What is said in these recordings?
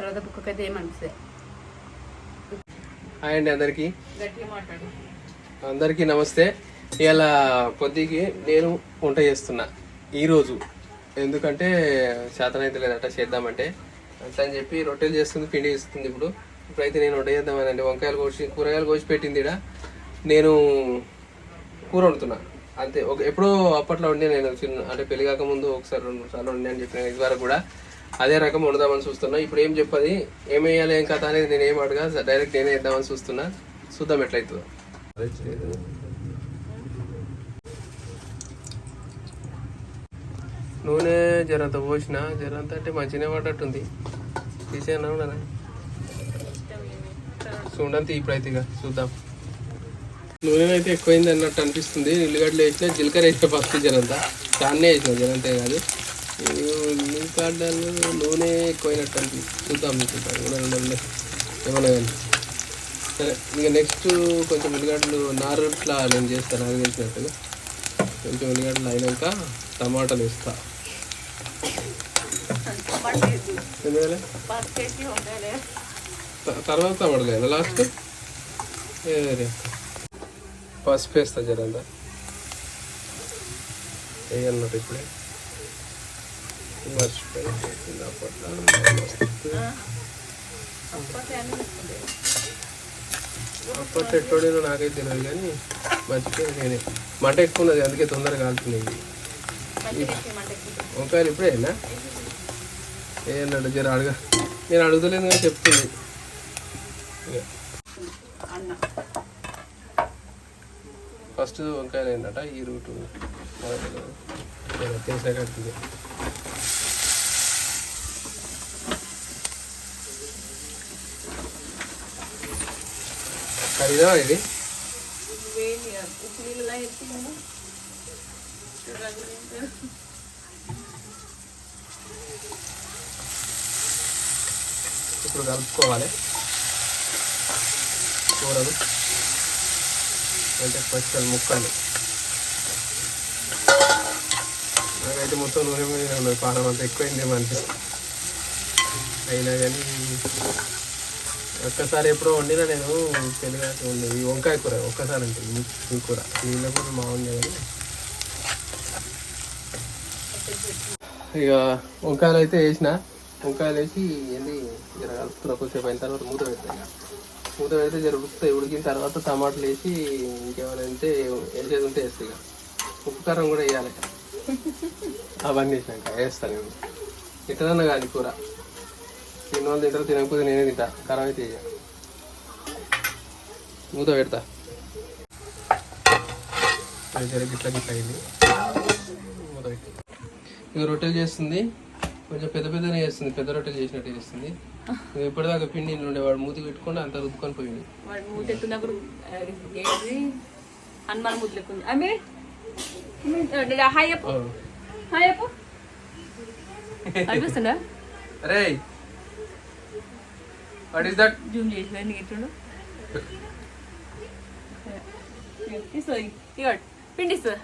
తర్వాత కుక్కకి అయితే ఏమనిపిస్తుంది హాయ్ అండి అందరికీ. అందరికీ నమస్తే. ఇవాళ పొద్దుకి నేను వంట చేస్తున్నా. ఈరోజు. ఎందుకంటే శాతనైతే లేదట చేద్దామంటే. అని చెప్పి రొట్టెలు చేస్తుంది పిండి చేస్తుంది ఇప్పుడు. ఇప్పుడైతే నేను వంట చేద్దామని అంటే వంకాయలు కోసి కూరగాయలు కోసి పెట్టింది నేను కూర వండుతున్నా. అంతే. ఒక ఎప్పుడో అప్పట్లో వండి నేను చిన్న అంటే పెళ్ళి కాకముందు ఒకసారి రెండు సార్లు వండి అని చెప్పిన ఇదివరకు కూడా. అదే రకం వండుదామని చూస్తున్నా. ఇప్పుడు ఏం చెప్పది? ఏం వేయాలి? ఏం కథ అనేది నేను ఏం అడగా. డైరెక్ట్ నేనే వేద్దామని చూస్తున్నా. చూద్దాం ఎట్లయితుందో. నూనె జరంత పోసిన జరంత అంటే మంచిగానే పడ్డట్టుంది. తీసేనా ఉండనా చూడండి ఇప్పుడైతే ఇక. చూద్దాం. నూనె అయితే ఎక్కువైంది అన్నట్టు అనిపిస్తుంది. నిల్లుగడ్డలు వేసిన జీలకర్ర వేసిన ఫస్ట్ జనంతా దాన్నే వేసిన జరంతే కాదు. ఉల్లిగడ్డలు నూనె ఎక్కువైనట్టు అనిపిస్తుంది చూద్దాం చూద్దాం. నూనె నూనె ఏమన్నా కానీ. సరే ఇంకా నెక్స్ట్ కొంచెం ఉల్లిగడ్డలు నారుట్లా నేను చేస్తాను నాకు తెలిసినట్టుగా కొంచెం ఉల్లిగడ్డలు అయినాక టమాటాలు ఇస్తా తర్వాత టమాటాలు లాస్ట్ పసుపు వేస్తా జరంతా వేయాలన్నట్టు ఇప్పుడే. అప్పట్లో ఎట్టోడినో నాకైతే తెలియదు కానీ మర్చిపోయాను నేనే. మంట ఎక్కువ ఉన్నది అందుకే తొందరగా కాలుతున్నాయి వంకాయలు ఇప్పుడే అయినా? ఏమన్నాడు జర అడగ. నేను అడుగుతలేను కానీ చెప్తుంది. ఫస్ట్ వంకాయలు ఏంటట? ఈ రూటు. తెలిసాక కడుతుంది ఇదో ఇది. ఇప్పుడు కలుపుకోవాలి. కూరలు. అంటే పచ్చలు ముక్కలు. నాకైతే మొత్తం నూనె మీద పానం అంతా ఎక్కువైందేమో అనిపిస్తుంది. అయినా కానీ ఒక్కసారి ఎప్పుడో వండినా నేను తెలుగు ఉంది ఈ వంకాయ కూర ఒక్కసారి అంటే ఈ- కూర. దీనిలో కూడా మామూలుగా ఇక వంకాయలు అయితే వేసిన. వంకాయలు వేసి వెళ్ళి జర కలుపుతున్నా కొద్దిసేపు అయిన తర్వాత మూత పెడతాయి ఇక. మూత పెడితే జర ఉడుకుతాయి ఉడికిన తర్వాత టమాటాలు వేసి ఇంకేమైనా ఉంటే వేసేది ఉంటే వేస్తాయి ఇక. ఉప్పు కారం కూడా వేయాలి. అవన్నీ వేసినాక వేస్తాను నేను. ఎట్లన్నా కానీ కూర. తిన్న వాళ్ళు తింటారు తినకపోతే నేనే తింటా. కారం అయితే మూత పెడతా. గిట్ల గిట్ల అయింది. మూత పెట్టి. ఇక రొట్టెలు చేస్తుంది. కొంచెం పెద్ద పెద్దనే చేస్తుంది. పెద్ద రొట్టెలు చేసినట్టు చేస్తుంది. ఇప్పటిదాకా పిండి ఉండే వాడు మూతి పెట్టుకొని అంత రుద్దుకొని పోయింది వాడు మూత ఎత్తున్నప్పుడు ఏది? హనుమాన్ మూత లెక్కుంది అమ్మే! హాయ్ చెప్పు. హాయ్ చెప్పు. అనిపిస్తుందా? అరే వాట్ ఈస్ దట్ జూమ్ చేసి నీకు ఎట్లుండు? ఇస్తుంది ఇవ్వడు పిండిస్తుంది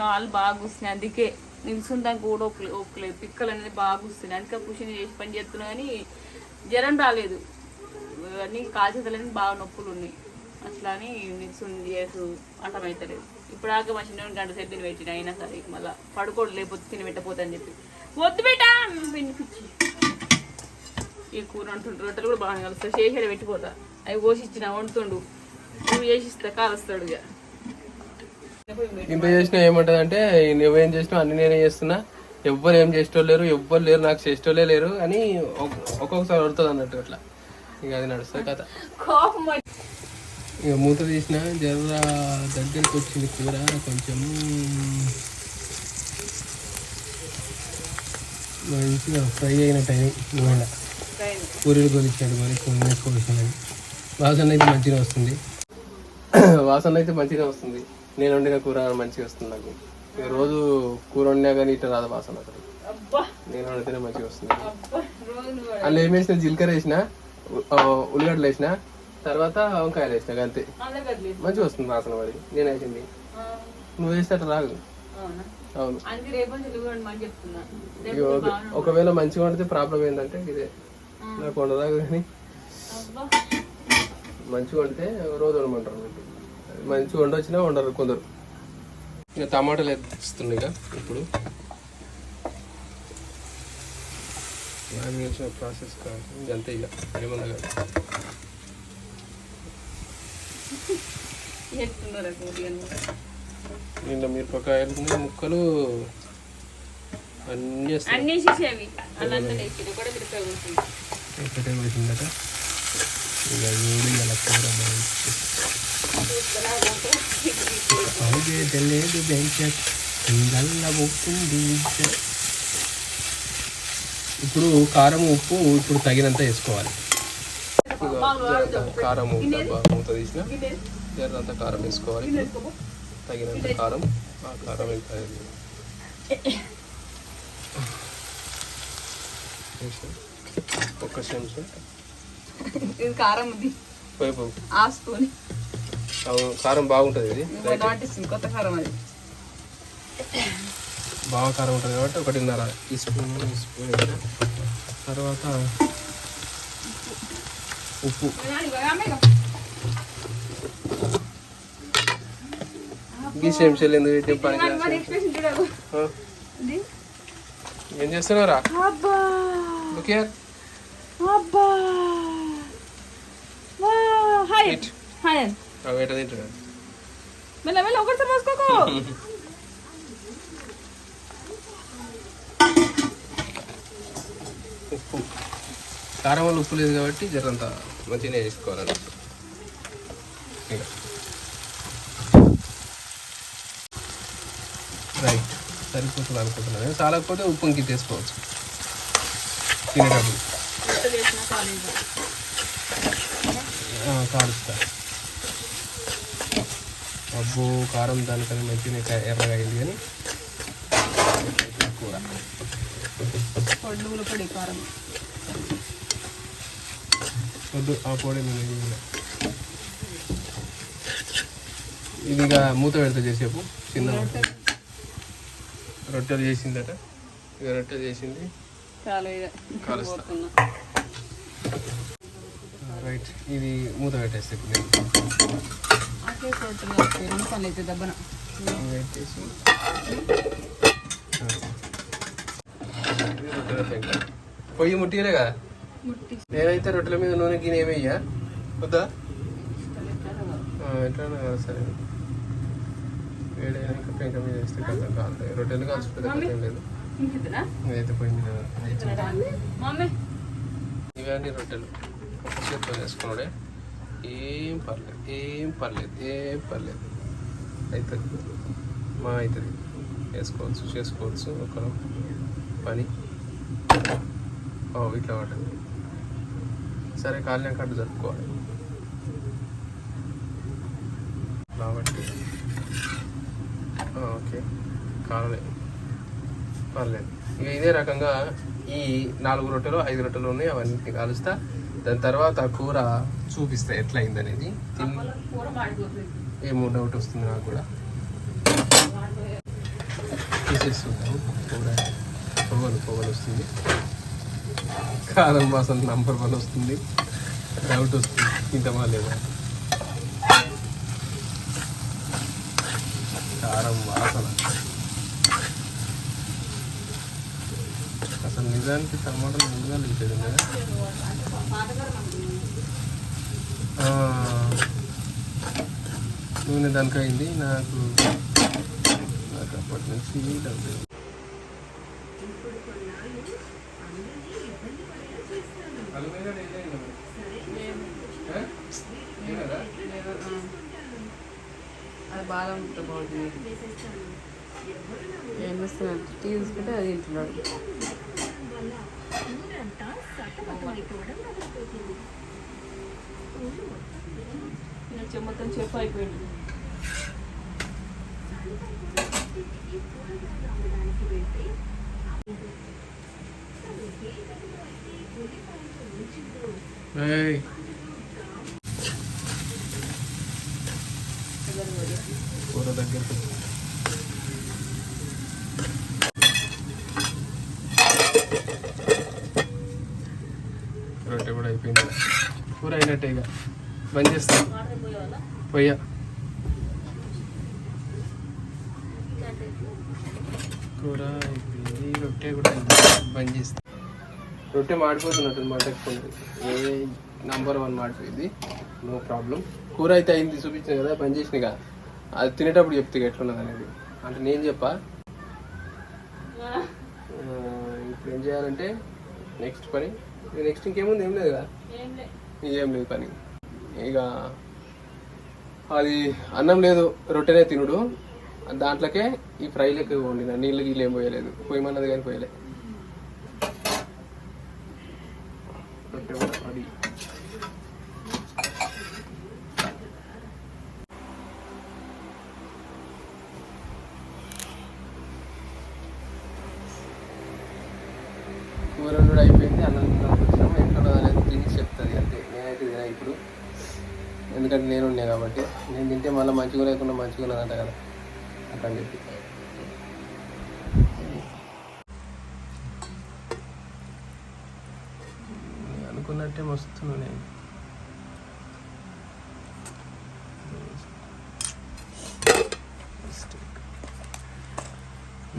కాలు బాగా కూస్తున్నాయి అందుకే నిల్చుందానికి కూడా ఒకలే ఒకలేదు పిక్కలు అనేది బాగా కూస్తున్నాయి అందుకే పుషిని చేసి పని చేస్తున్నా కానీ జ్వరం రాలేదు. అన్నీ కాల్చేతలని బాగా నొప్పులు ఉన్నాయి. అట్లా అని నిల్చుండి చేసు అంటమైతలేదు ఇప్పుడు ఆక మా చిన్న గంట సేపు తిని పెట్టిన అయినా సరే మళ్ళీ పడుకోడు లేకపోతే తిని పెట్టపోతా అని చెప్పి. వద్దు బేటా పిండి పిచ్చి. ఈ కూర అంటుండ్రు రొట్టెలు కూడా బాగా కలుస్తాయి. చేసాడు పెట్టిపోతా. అవి కోసిచ్చిన వండుతుండు. నువ్వు చేసిస్తా కాలుస్తాడు ఇక. ఇంత చేసినా ఏమంటది అంటే నువ్వేం చేసినావు అన్ని నేనే చేస్తున్నా. ఎవ్వరు ఏం చేసేటోళ్ళు లేరు ఎవ్వరు లేరు నాకు చేసేటోళ్ళే లేరు అని ఒక్- ఒక్కొక్కసారి పడుతుంది అన్నట్టు అట్లా. ఇక అది నడుస్తుంది కథ. ఇక మూత తీసిన జర్ర దగ్గరికి వచ్చింది కూర కొంచెం మంచిగా ఫ్రై అయిన టైం నూనె పోయింది. పూరీలు కొలిచాడు మరి కొన్ని కోసినది వాసన అయితే మంచిగా వస్తుంది. వాసన అయితే మంచిగా వస్తుంది. నేను వండిన కూర మంచిగా వస్తుంది నాకు. రోజు కూర వండినా కానీ ఇట్లా రాదు వాసన అసలు. నేను వండితేనే మంచిగా వస్తుంది. అబ్బా రోజు నువ్వు అందులో ఏం వేసిన? జీలకర్ర వేసిన ఉల్లిగడ్డలు వేసిన తర్వాత వంకాయలు వేసిన అంతే. మంచిగా వస్తుంది వాసన మరి. నేను వేసింది. నువ్వు వేస్తే అట్లా రాదు. అవునా? ఒకవేళ మంచిగా వండితే ప్రాబ్లం ఏంటంటే ఇదే. నాకు వండరాదు కానీ. మంచిగా వండితే రోజు వండమంటారు. మంచిగా వండొచ్చినా వండరు కొందరు ఇక టమాటాలు ఇక ఇప్పుడు మ్యారినేషన్ ప్రాసెస్ కాదు ఇదంతే ఇక ఏమన్నా కాదు. నిన్న మిరపకాయలు ముక్కలు అన్నీ అన్నీ అల్లంతా వేసి కూడా మిరపకాయ ఒకటే వేసిందట ఇక చూడు ఇలా కూర తెలియదు బెంచర్ పోతుంది ఇప్పుడు కారం ఉప్పు ఇప్పుడు తగినంత వేసుకోవాలి. కారం మూత తీసిన. జరంత కారం వేసుకోవాలి. తగినంత కారం ఆ కారం ఎంత ఒక్క చెంచా ఇది కారం ఉంది. పోయి పో. ఆ స్పూన్. కారం బాగుంటుంది ఇది. కొత్త కారం అది. బాగా కారం ఉంటుంది కాబట్టి ఒకటిన్నర. ఈ స్పూన్ ఈ స్పూన్. తర్వాత ఉప్పు. చెంచాలు ఎందుకు పెట్టే పని ఏం చేస్తున్నారా హాయ్ వేట తింటున్నా మెల్ల మెల్ల ఒకటిసారి పోసుకోకు ఉప్పు కారం వల్ల ఉప్పు లేదు కాబట్టి జరంత మంచిగానే వేసుకోవాలండి ఇక. రైట్ సరిపోతుంది అనుకుంటున్నాను. చాలకపోతే ఉప్పు ఇంక తీసుకోవచ్చు. తినేటప్పుడు. కాలుస్తా. అబ్బో కారం దానికన్నా మంచిగా ఎర్రగా అయింది కానీ. కూర. పొడుగులు పొడి కారం. వద్దు ఆ పొడి. ఇది ఇక మూత పెడతా చేసేపు చిన్న రొట్టెలు చేసిందట. ఇక రొట్టెలు చేసింది. కాలుస్తా. రైట్. ఇది మూత పెట్టేస్తే ఇప్పుడు రెండు పనులు అయితే దెబ్బన పెట్టేసి. పొయ్యి ముట్టియలే కదా? నేనైతే రొట్టెల మీద నూనె గిన్నె ఏమయ్యా వద్దా? కదా సరే. వేడైనాక పెంక మీద వేస్తే కొంత కాలుతాయి రొట్టెలు కొంచెం లేదు. మీద ఇవన్నీ రొట్టెలు. ఒక చేతితో వేసుకున్నాడే ఏం పర్లేదు ఏం పర్లేదు ఏం పర్లేదు. అవుతుంది మా అవుతుంది వేసుకోవచ్చు చేసుకోవచ్చు ఒక పని. ఇట్లా పట్టండి సరే కాలిన కట్టు జరుపుకోవాలి. కాబట్టి ఓకే. కాలే పర్లేదు. ఇక ఇదే రకంగా ఈ నాలుగు రొట్టెలు ఐదు రొట్టెలు ఉన్నాయి అవన్నీ కాలుస్తా. దాని తర్వాత కూర చూపిస్తా ఎట్లా అయిందనేది ఏమో డౌట్ వస్తుంది నాకు కూడా. తీసేస్తుంటాము కూర పొగలు పొగలు వస్తుంది. కారం వాసన నంబర్ వన్ వస్తుంది. డౌట్ వస్తుంది. తింటామా లేదా కారం వాసన. అసలు నిజానికి టమాటాలు ముందుగా లేదు కదా నూనె దానికి అయింది నాకు నాకు అప్పటి నుంచి కదా? అది బాగా ఉంటుంది బాగుంటుంది. ఏం చేస్తున్నాడు టీ తీసుకుంటే అది తింటున్నాడు. నేను మొత్తం చెప్పు అయిపోయింది Hey. కూర దగ్గరికి రొట్టె కూడా అయిపోయింది కూర అయినట్టే ఇక. బంద్ చేస్తాం. పొయ్య. కూర అయిపోయింది. రొట్టె కూడా బంద్ చేస్తాం. రొట్టె మాడిపోతున్నట్టు మాడకపోయింది ఏ నంబర్ వన్ మాడిపోయింది. నో ప్రాబ్లం కూర అయితే అయింది చూపించిన కదా బంద్ చేసినగా అది తినేటప్పుడు చెప్తే ఎట్లున్నది అనేది. అంటే నేను చెప్పా? ఇప్పుడు ఏం చేయాలంటే నెక్స్ట్ పని. నెక్స్ట్ ఇంకేముంది? ఏం లేదు కదా. ఏం లేదు పని ఇక అది అన్నం లేదు రొట్టెనే తినుడు. దాంట్లోకే ఈ ఫ్రై లెక్క వండిన నీళ్ళు గీళ్ళు ఏం పోయలేదు. పోయమన్నది కానీ పోయలే. రొట్టె కూడా కూర అయిపోయింది అన్నం తినడానికి వచ్చినాము ఎక్కడ అనేది తిని చెప్తుంది అంతే నేనైతే తినా ఇప్పుడు ఎందుకంటే నేను ఉండే కాబట్టి నేను తింటే మళ్ళీ మంచిగా లేకుండా మంచిగా ఉన్నదంట కదా. అట్లా అని చెప్పి. అనుకున్నట్టే మస్తు నేను.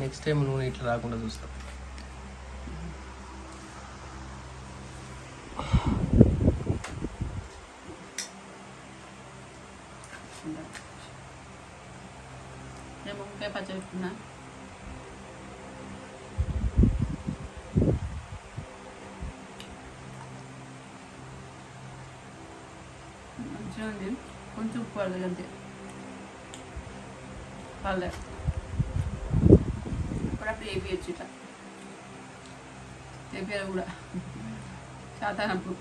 నెక్స్ట్ టైం నూనె ఇట్లా రాకుండా చూస్తాం నేను వంకాయ పచ్చడి పెట్టుకున్నా మంచిగా ఉంది కొంచెం ఉప్పు పడదు అంతే పర్లే అప్పుడప్పుడు వేపియచ్చు ఇట్లా వేపియాలి కూడా శాతానప్పుడు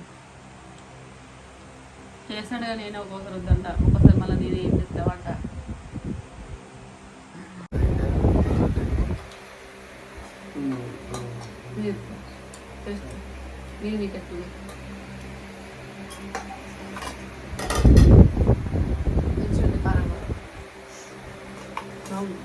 చేస్తాడు కానీ నేను ఒక్కొక్కరు వద్దంట ఒక్కొక్కసారి మళ్ళీ నేనే ఏం చేస్తావంట మీరు చేస్తా నేను నీకు ఎట్లుంది మంచిగా ఉంది కారం కూడా అవును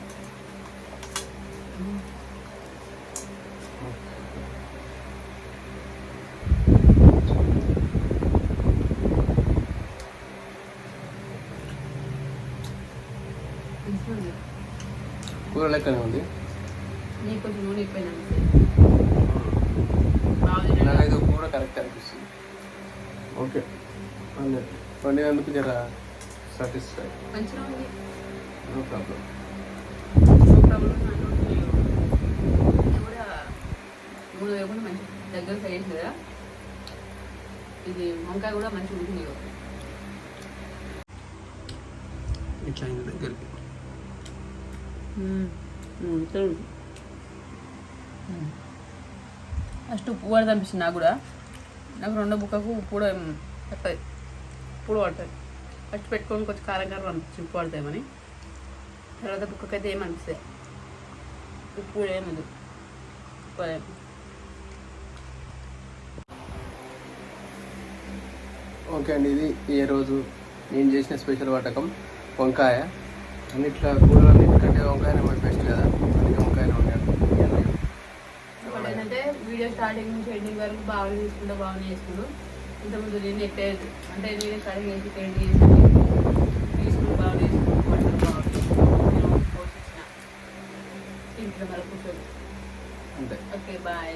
మంచిగా ఉంది కూర లెక్కనే ఉంది నీకు కొంచెం నూనె ఎక్కువైంది బాగా నాకైతే కూర కరెక్ట్ అనిపిస్తుంది ఓకే వండినందుకు జర సాటిస్ఫై నో ప్రాబ్లం కూడా దగ్గర వేసింది కదా. ఇది వంకాయ కూడా మంచిగా ఉంటుంది. ఇట్లా దగ్గరికి. ఫస్ట్ ఉప్పు పడదు అనిపిస్తుంది నాకు కూడా. నాకు రెండో బుక్కకు ఉప్పు కూడా పడుతుంది ఉప్పు పడుతుంది ఫస్ట్ పెట్టుకొని కొంచెం కారం కారం అనిపించింది ఉప్పు పడతాయమని. తర్వాత బుక్కకి అయితే ఏమనిపిస్తాయి ఉప్పు కూడా ఏమదు ఉప్పు ఏమి. ఓకే అండి ఇది ఈ రోజు నేను చేసిన స్పెషల్ వంటకం వంకాయ. అన్నిట్లా కూరలు అన్నిటికంటే వంకాయనే మన బెస్ట్ కదా. అందుకే వంకాయనే వండాను. ఏంటంటే వీడియో స్టార్టింగ్ నుంచి ఎండింగ్ వరకు బాగా తీసుకుంటూ బాగా చేసుకుంటూ ఇంతకుముందు నేను ఎట్టే అంటే నేను స్టార్టింగ్ చేసి పెయింట్ చేసి తీసుకుని బాగా చేసుకుంటూ వంటలు బాగా చేసుకుంటూ పోషించిన. ఇంట్లో మళ్ళీ కూర్చొని అంతే. Okay bye.